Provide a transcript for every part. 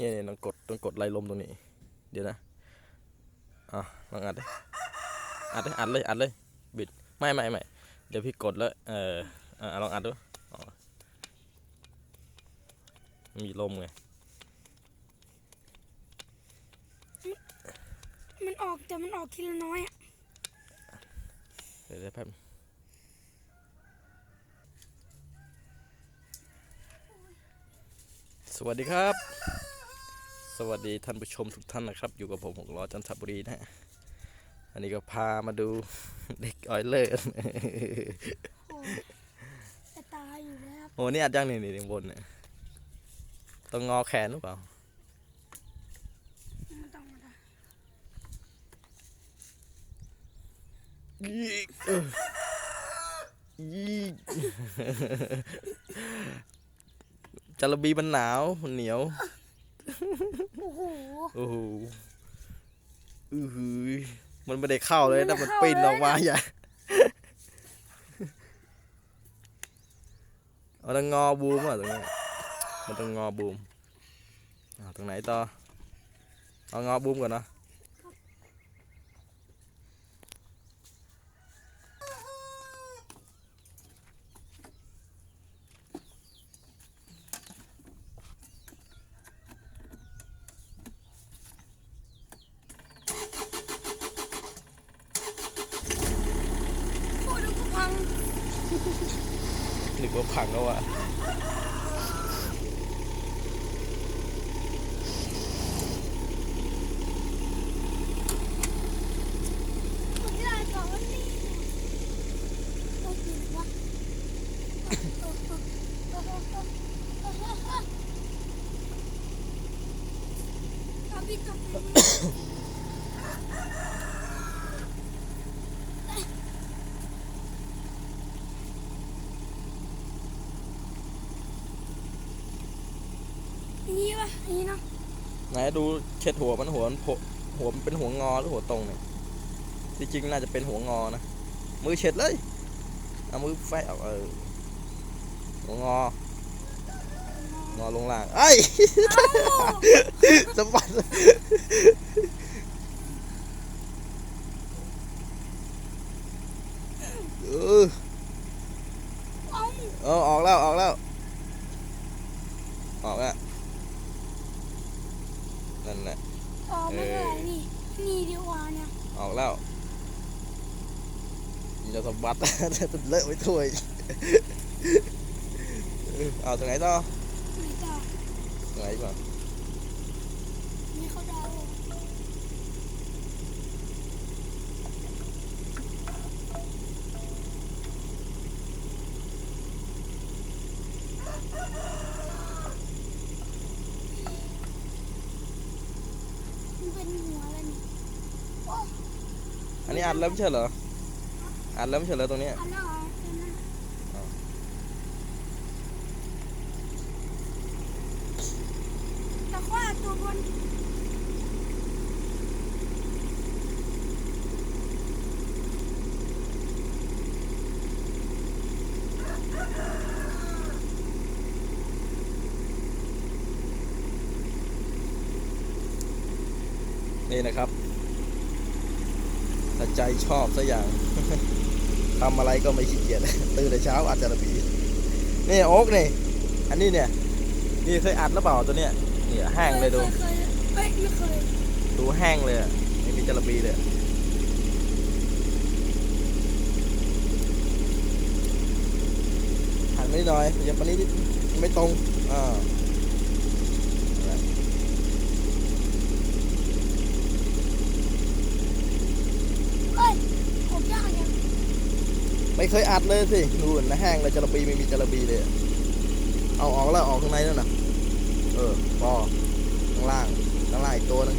เนี่ยเนี่ยต้องกดต้องกดไล่ลมตรงนี้ เดี๋ยวนะอะลองอัดดิอัดดิอัดเลยอัดเลยบิดไม่ไม่ไม่เดี๋ยวพี่กดแล้วเอออะลองอัดดูอ๋อมีลมไงมันออกแต่มันออกทีละน้อยอะเดี๋ยวเดี๋ยวแป๊บสวัสดีครับ สวัสดีท่านผู้ชมทุกท่านนะครับ อยู่กับผมหกล้อจันทบุรีนะฮะอันนี้ก็พามาดูเด็กออยเลอร์โอ้จะตายอยู่แล้วครับโอ้นี่อัดยังนี่นี่บนเนี่ยต้องงอแขนหรือเปล่าไม่ต้องมาได้ยีกเออยีกจระบีมันหนาวมันเหนียว โอ้โหโอ้โหอือหือมันไม่ได้เข้าเลยมันไม่นะมันเข้าปีนออกมาเลยนะอย่าเอาต้องงอบูมอะตรงนี้มันต้องงอบูมอ่าตรงไหนต่อเอางอบูมก่อนเนาะ โอ้ดูกูพัง นึ กว่าพังแล้วอะผมได้สองวันนี้โอ้ยวะเอาพี่จับ นี่ปะนี่เนาะไหนดูเช็ดหัวมันหัวมันโผล่หัวมันเป็นหัวงอหรือหัวตรงเนี่ยที่จริงน่าจะเป็นหัวงอนะมือเช็ดเลยเอามือแฟะเอาเออหัวงองอลงล่างไอ้ยสะบัดเออ เอา เออออกแล้วออกแล้วออกแล้วนั่นแหละ ออกไม่ได้นี่ นี่ดีกว่าเนี่ย ออกแล้ว อย่าสะบัดจะเลอะไปถ้วยเออเอาตรงไหนต่อไม่ต่อตรงไหนก่อนนี่เขาดาวมันเป็นหัวอะไรนี่โอ้อันนี้อัดแล้วไม่ใช่เหรอ อัดแล้วไม่ใช่เหรอตรงเนี้ยอันนั้นเหรอเป็นนั่นอ๋อแต่ว่าตัวบนนี่นะครับถ้าใจชอบสักอย่าง ทำอะไรก็ไม่ขี้เกียจตื่นแต่เช้าอัดจารบีนี่โอ๊กนี่ อันนี้เนี่ย นี่เคยอัดหรือเปล่าตัวเนี้ยเนี่ยแห้งเลยดูเคยเคยไม่เคยดูแห้งเลยอะไม่มีจระบีเลยอะหันไม่หน่อยอย่าปานนี้นิดไม่ตรงอ่า เอ้ยผมยากยัง ไม่เคยอัดเลยสิดูเหมือนะแห้งเลยจระบีไม่มีจระบีเลย เอาออกแล้วออกข้างในนั่นน่ะเออพอข้างล่าง ข้างล่างอีกตัวหนึง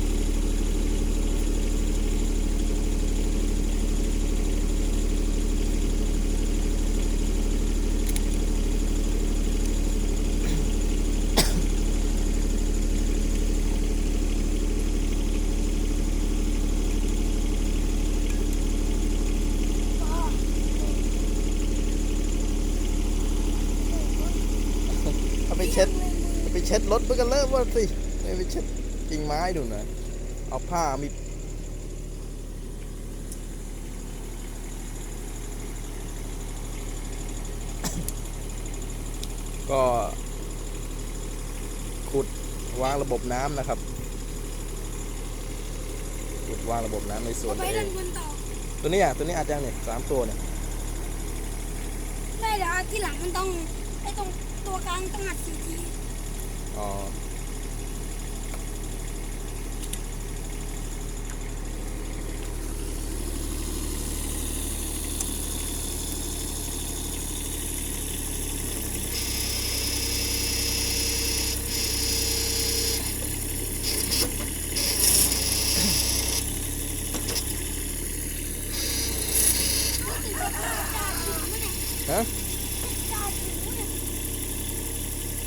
เอาไปเช็ดเอาไปเช็ดรถมันก็เลอะว่าสิเอไม่ไปเช็ดกิ่งไม้ดูนะเอาผ้ามีก็ขุดวางระบบน้ำนะครับขุดวางระบบน้ำในสวนเอาไปตัวเอดังนบนต่อตัวนี้อะตัวนี้อาจจะเนี่ยสามตัวเนี่ยไม่เดี๋ยวที่หลังมันต้องไอ้ตรงตัวกลางต้องหัดสี่ที อ๋อ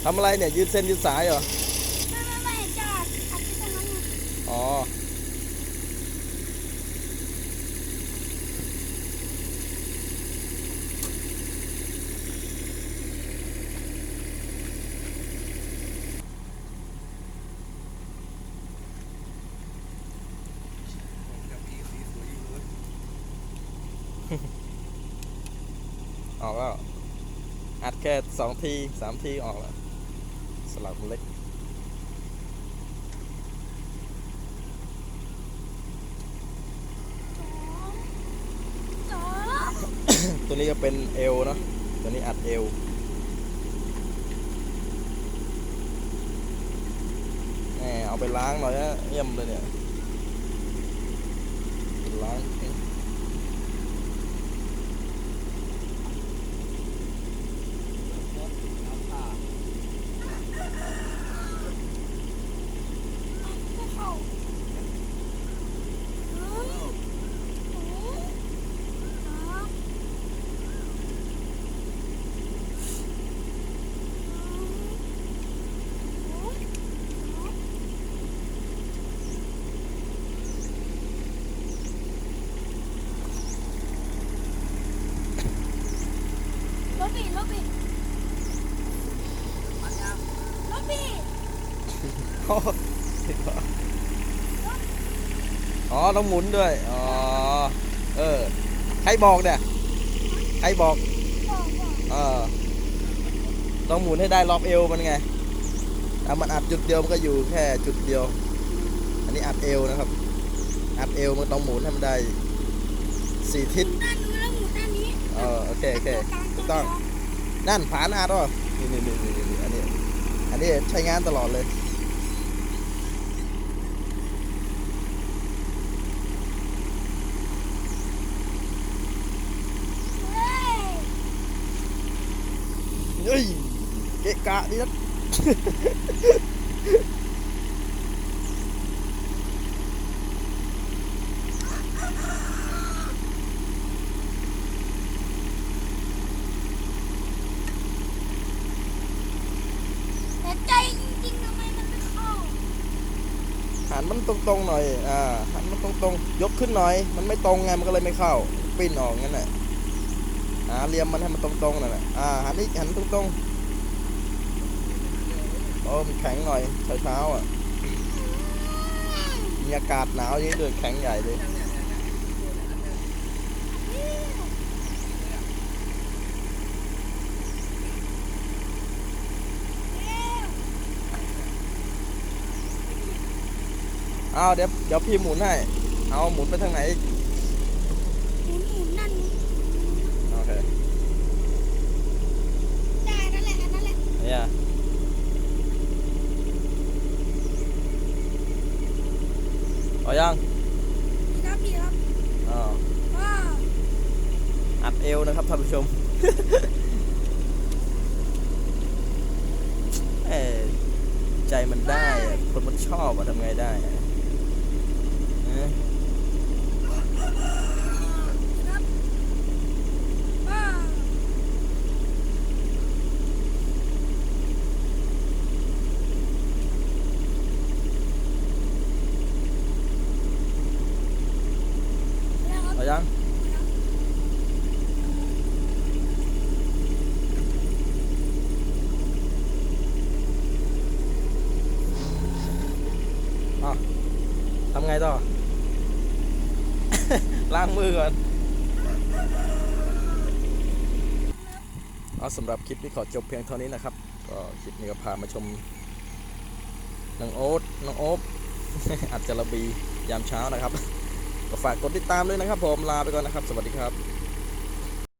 ทำอะไรเนี่ย ยืดเส้นยืดสายเหรอ ไม่ไม่ไม่จ่าอัดไปตรงนั้นไงอ๋อ ออกแล้ว อัดแค่สองทีสามทีออกแล้ว สลับมันเล็กตัวนี้ก็เป็นเอวเนาะตัวนี้อัดเอวแหมเอาไปล้างหน่อยนะเยี่ยมเลยเนี่ยล้าง ไม่เข้าหนึ่งสองสามลบอีกลบอีกลบอีก อ๋อต้องหมุนด้วย อ๋อ เออ ใครบอกเนี่ย ใครบอกบอกบอก เออ ต้องหมุนให้ได้รอบเอวมันไงถ้ามันอัดจุดเดียวมันก็อยู่แค่จุดเดียว อันนี้อัดเอวนะครับ อัดเอวมันต้องหมุนให้มันได้สี่ทิศด้านนู้นแล้วหมุนด้านนี้เออโอเคโอเคถูกต้อง นั่นผานอาดวะนี่นี่นี่นี่นี่อันนี้ อันนี้ใช้งานตลอดเลย เฮ้ยเฮ้ยเกะกะดินะแต่ใจจริงๆทำไมมันไม่เข้า หันมันตรงๆหน่อย อ่าหันมันตรงๆ ยกขึ้นหน่อย มันไม่ตรงไง มันก็เลยไม่เข้า ปิ้นออกงั้นแหละ หาเหลี่ยมมันให้มันตรงๆนั่นแหละอ่าหันอีกหันตรงๆโอ้มันแข็งหน่อยเช้าๆอะมีอากาศหนาวอย่งนี้ด้วยแข็งใหญ่เลยเอาเดี๋ยวเดี๋ยวพี่หมุนให้ เอาหมุนไปทางไหนอีกหมุนหมุนนั่น โอเคได้นั่นแหละอันนั่นแหละเนี่ยเอายังดีครับดีครับอ๋อว้าวอัดเอวนะครับท่านผู้ชม เอ้ยใจมันได้อะคนมันชอบอะทำไงได้อะเอ๊ะ ครับว้าวแล้วครับ เอายัง ทำไงต่อ ล้างมือก่อนเอาสำหรับคลิปนี้ขอจบเพียงเท่านี้นะครับ ก็คลิปนี้ก็พามาชมน้องโอ๊ตน้องโอ๊บอัจจระบียามเช้านะครับ ก็ฝากกดติดตามด้วยนะครับ ผมลาไปก่อนนะครับ สวัสดีครับ